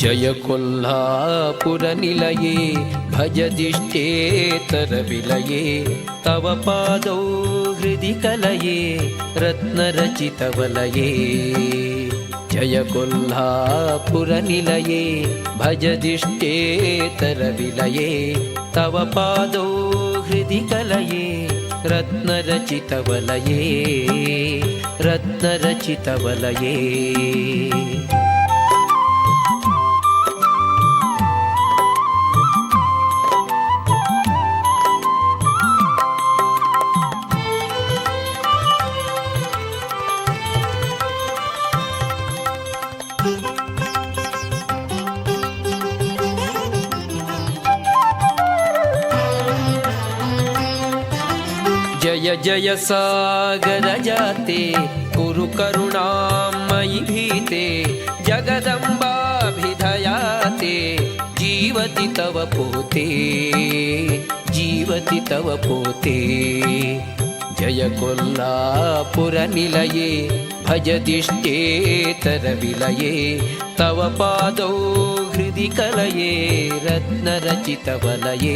जय कोल्हापुरनिलये भजदिष्टेतरविलये तव पादौ हृदि कलये रत्नरचितवलये जय कोल्हापुरनिलये भजदिष्टेतरविलये तव पादौ हृदि कलये रत्नरचितवलये रत्नरचितवलये जय जय सागर जाते कुरु करुणां मयि भीते जगदम्बाभिधयाते जीवति तव पोते जीवति तव पोते। जय कोल्लापुरनिलये भजदिष्टेतरविलये तव पादौ हृदि कलये रत्नरचितवलये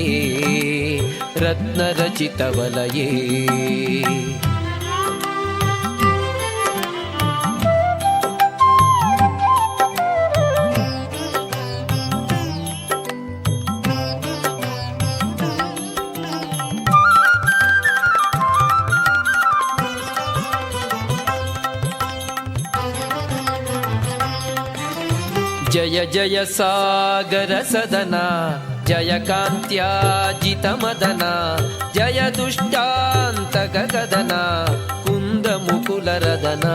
रत्नरचितवलये जय जय सागर सदना जय कान्त्याजितमदना जय दुष्टान्तगगदना कुन्दमुकुलरदना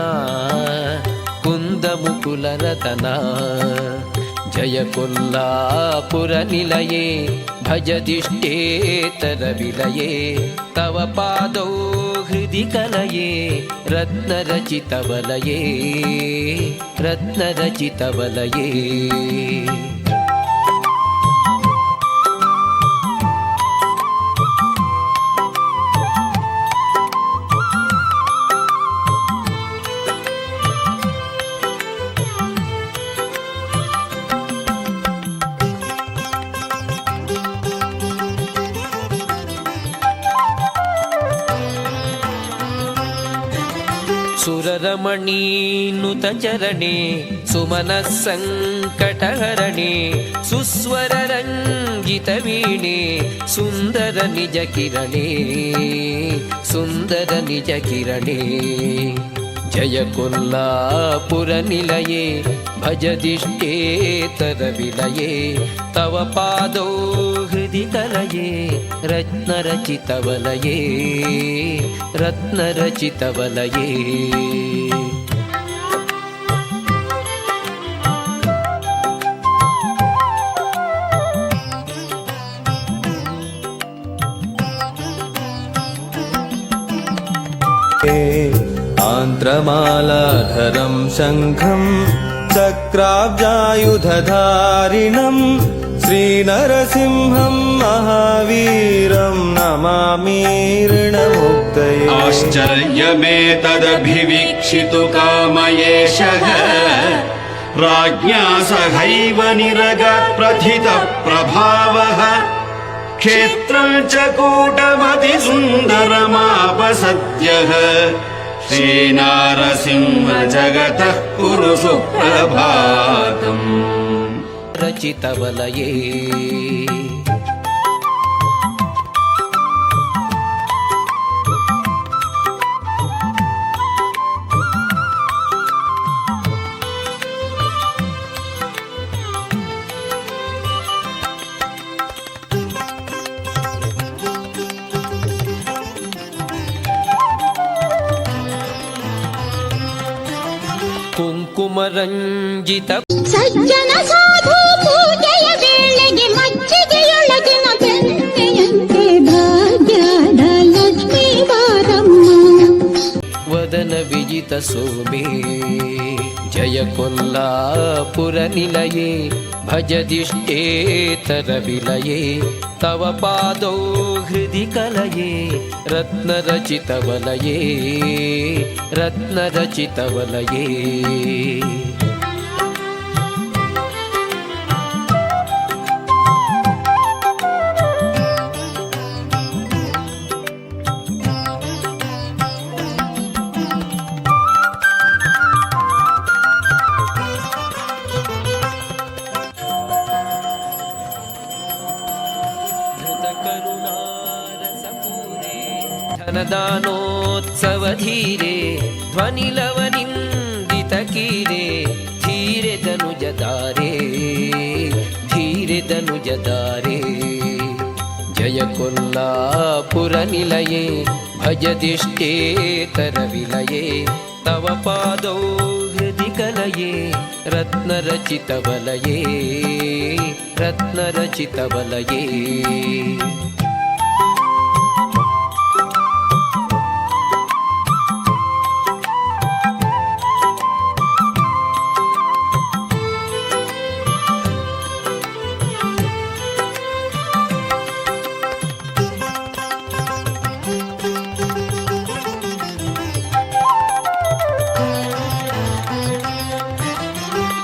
कुन्दमुकुलरदना जय कोल्लापुरनिलये भजदिष्टेतरविलये तव पादौ ಹೃದಿ ಕಲಯೇ ರತ್ನರಚಿತವಲಯೇ ರತ್ನರಚಿತವಲಯೇ सुररमणीनुतचरणे सुमनः सङ्कटहरणे सुस्वररञ्जितवीणे सुन्दर निजकिरणे सुन्दर निजकिरणे जय कोल्लापुरनिलये भजदिष्टेतरविलये तव पादौ हृदि कलये रत्नरचितवलये रत्नरचितवलये आन्त्रमालाधरं शङ्खं चक्राब्जायुधधारिणं श्रीनरसिंहं महावीरं नमामीर्णमुक्तये आश्चर्यमेतदभिवीक्षितु कामयेशः। राज्ञा सहैव निरगप्रथितः प्रभावः क्षेत्रम् च कूटमतिसुन्दरमापसद्यः श्रीनारसिंह जगतः कुरु सुप्रभातम् रचितवलये ಕುಂಕುಮರಂಜಿತ ಸಜ್ಜನ ಸಾಧು ಪೂಜೆಯ ವಿಜಿತ ಸೋಮೆ. ಜಯ ಕೊಲ್ಲಾಪುರ ನಿಲಯೇ ಭಜದಿಷ್ಟೇತರ ವಿಲಯೇ. ತವ ಪಾದೌ ಹೃದಿ ಕಲಯೇ ರತ್ನರಚಿತವಲಯೇ ರತ್ನರಚಿತವಲಯೇ त्सव धीरे ध्वनिलवनिन्दितकीरे धीरे तनुजदारे धीरे दनुजदारे जयकुल्लापुरनिलये भज तिष्ठेतरविलये तव पादौ हृदिकलये रत्नरचितवलये रत्नरचितवलये।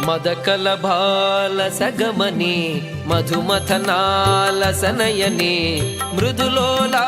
మదకలభాలసగమనే మధుమథనాలసనయనే మృదులోలాలకరచనే